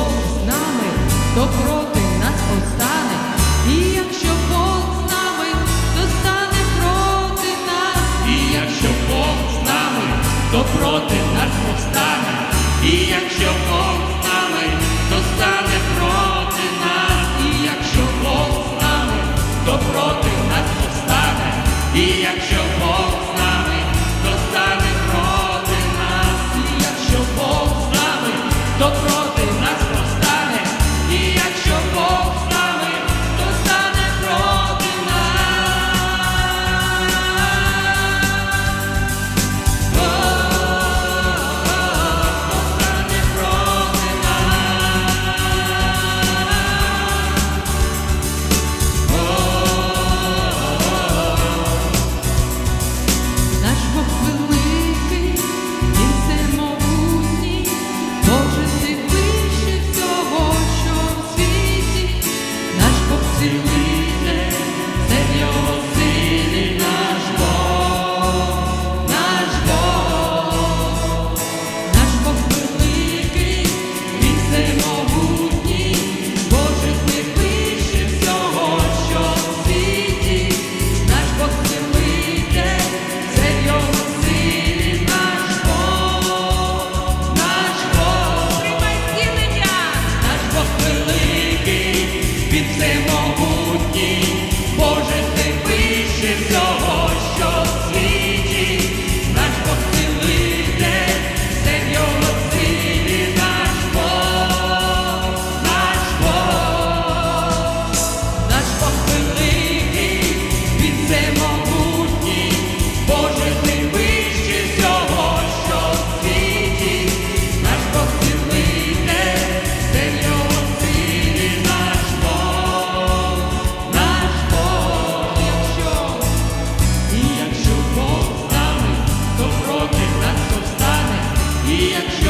полк з нами, то проти нас повстане. І якщо полк з нами, то стане проти нас. І якщо полк з нами, то проти. be a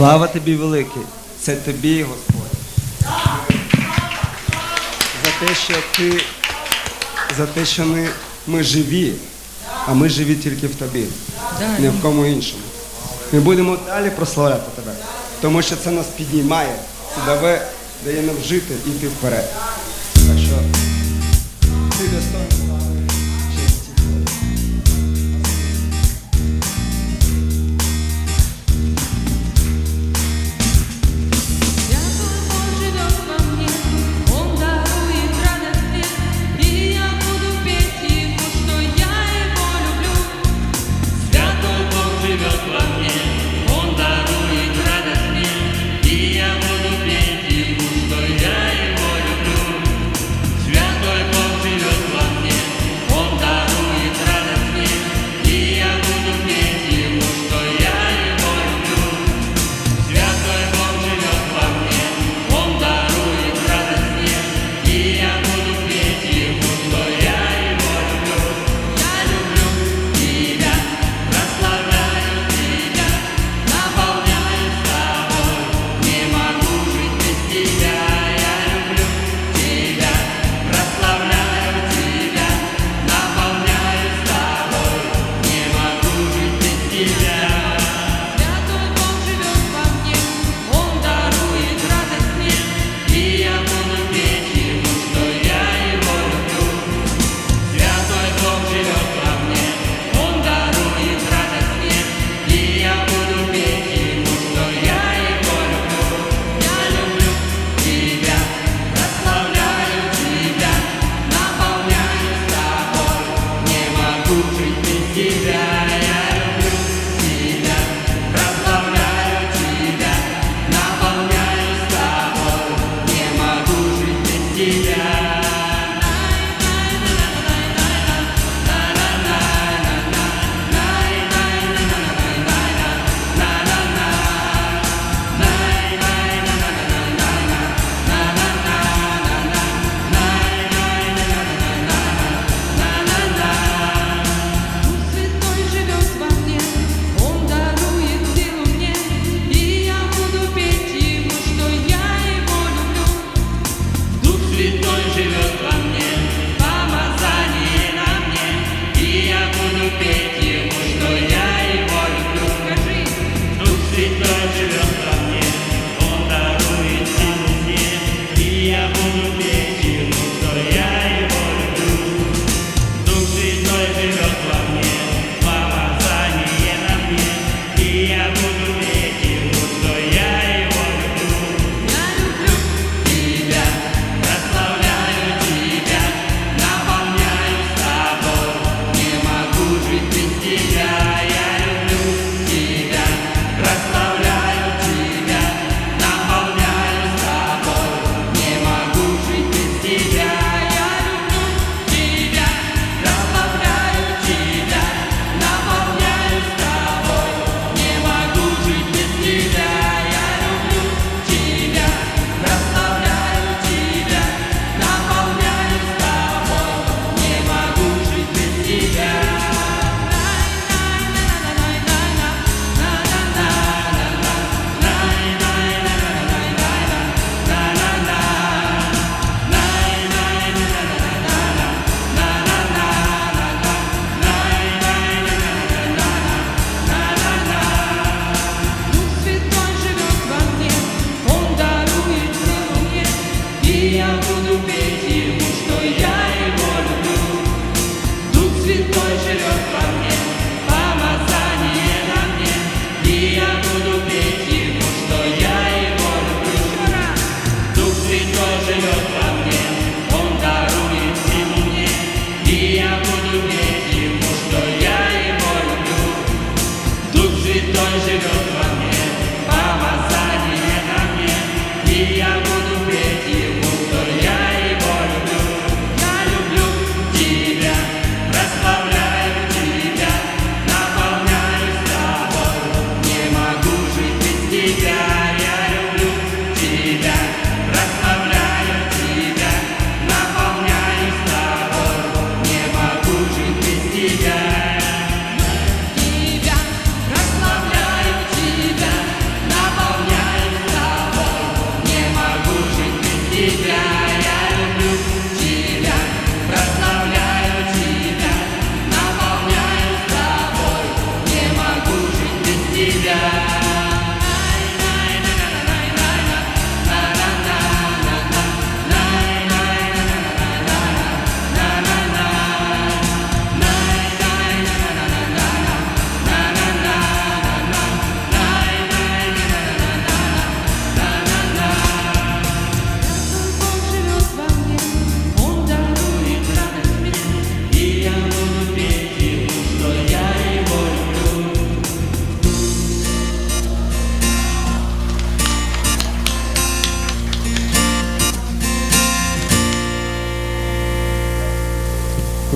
Слава тобі, великий! Це тобі, Господь. За те, що ти, за те, що ми, ми живі, а ми живі тільки в тобі, не в кому іншому. Ми будемо далі прославляти тебе, тому що це нас піднімає, це дає нам жити і йти вперед.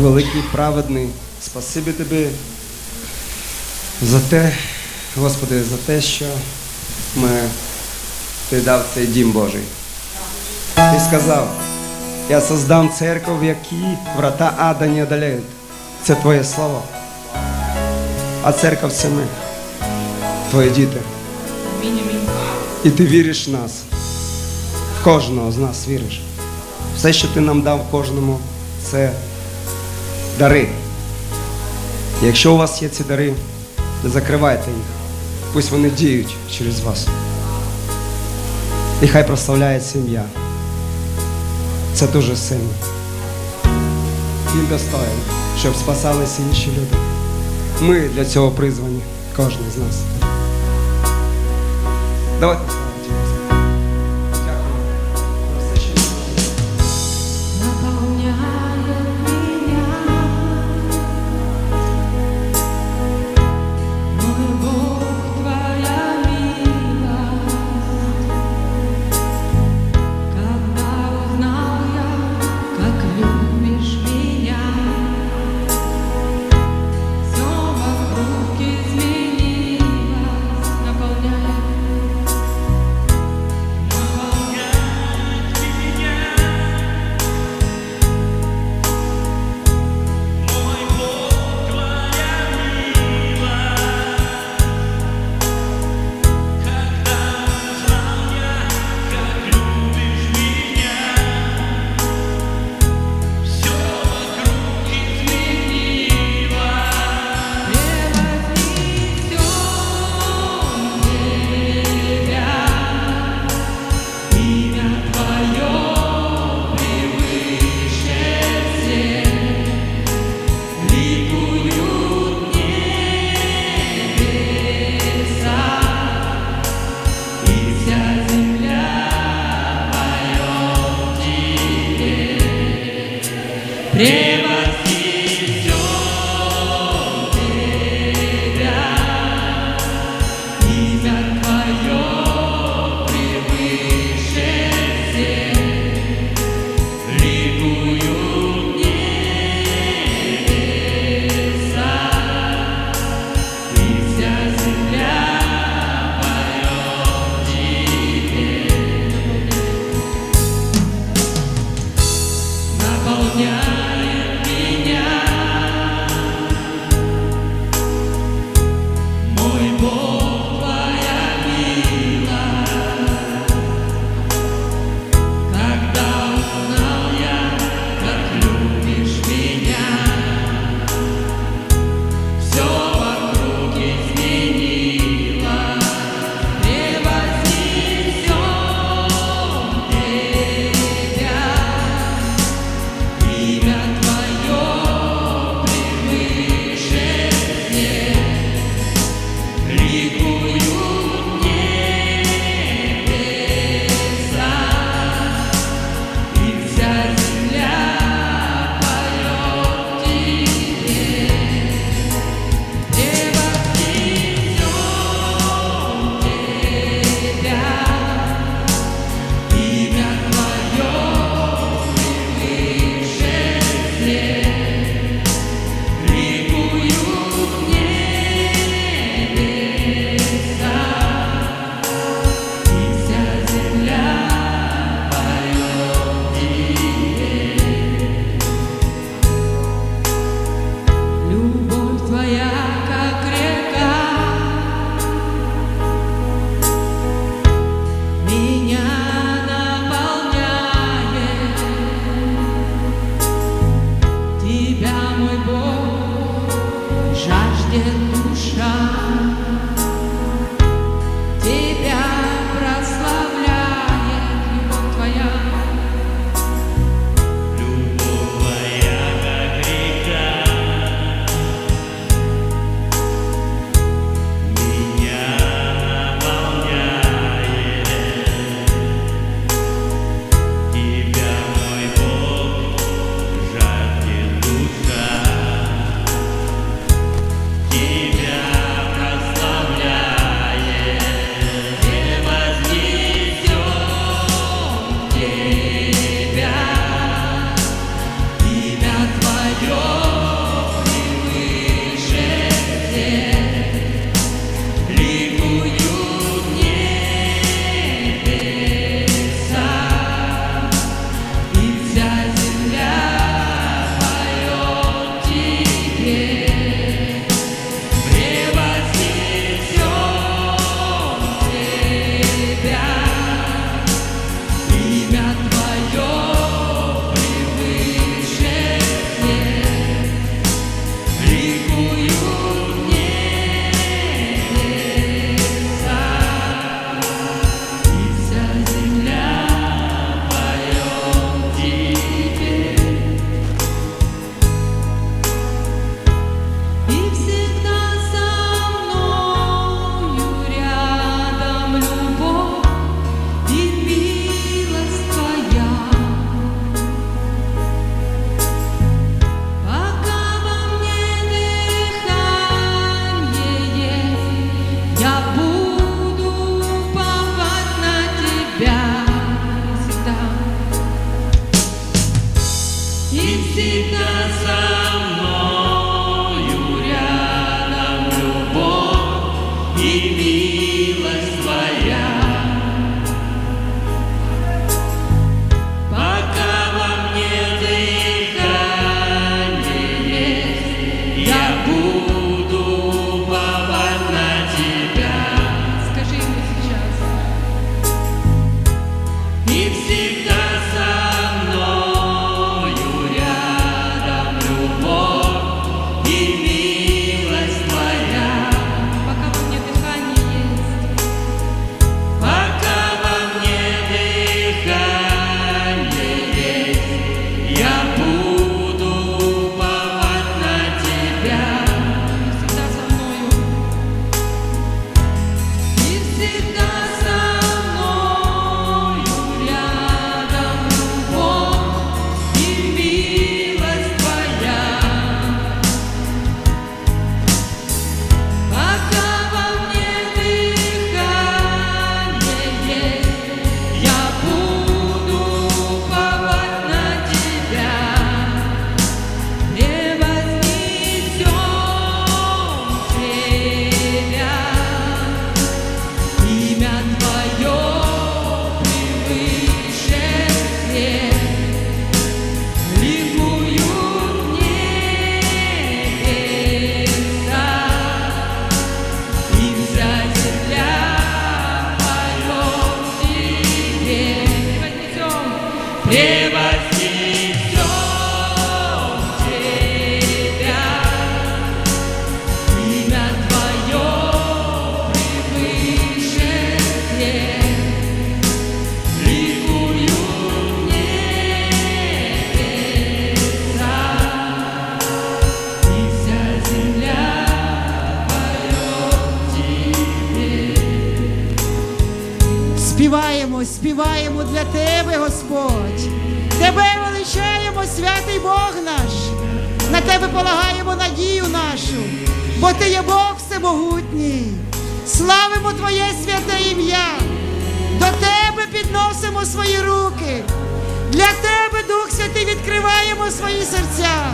Великий, праведний. Спасибі тобі за те, Господи, за те, що ми, ти дав цей дім Божий. Ти сказав, я создам церковь, в якій врата ада не одоляють. Це Твоє слово. А церква це ми, твої діти. І ти віриш в нас. Кожного з нас віриш. Все, що ти нам дав кожному, це дари. Якщо у вас є ці дари, не закривайте їх. Пусть вони діють через вас. І хай прославляє сім'я. Це дуже сильно. Він достоїн, щоб спасалися інші люди. Ми для цього призвані, кожен з нас. Давайте душа. Для Тебе, Господь. Тебе величаємо, святий Бог наш. На Тебе полагаємо надію нашу, бо Ти є Бог всемогутній. Славимо Твоє святе ім'я. До Тебе підносимо свої руки. Для Тебе, Дух Святий, відкриваємо свої серця.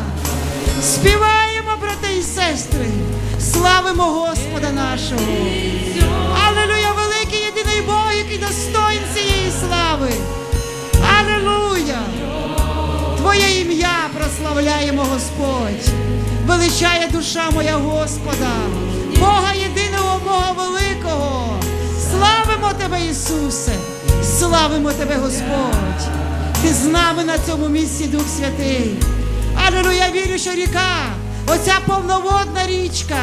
Співаємо, брати і сестри. Славимо Господа нашого. Прославляємо, Господь. Величає душа моя Господа, Бога єдиного, Бога великого. Славимо Тебе, Ісусе! Славимо Тебе, Господь! Ти з нами на цьому місці, Дух Святий. Алілуя, я вірю, що ріка, оця повноводна річка,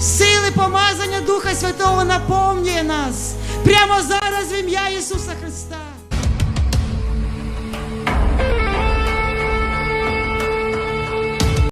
сили помазання Духа Святого наповнює нас прямо зараз в ім'я Ісуса Христа.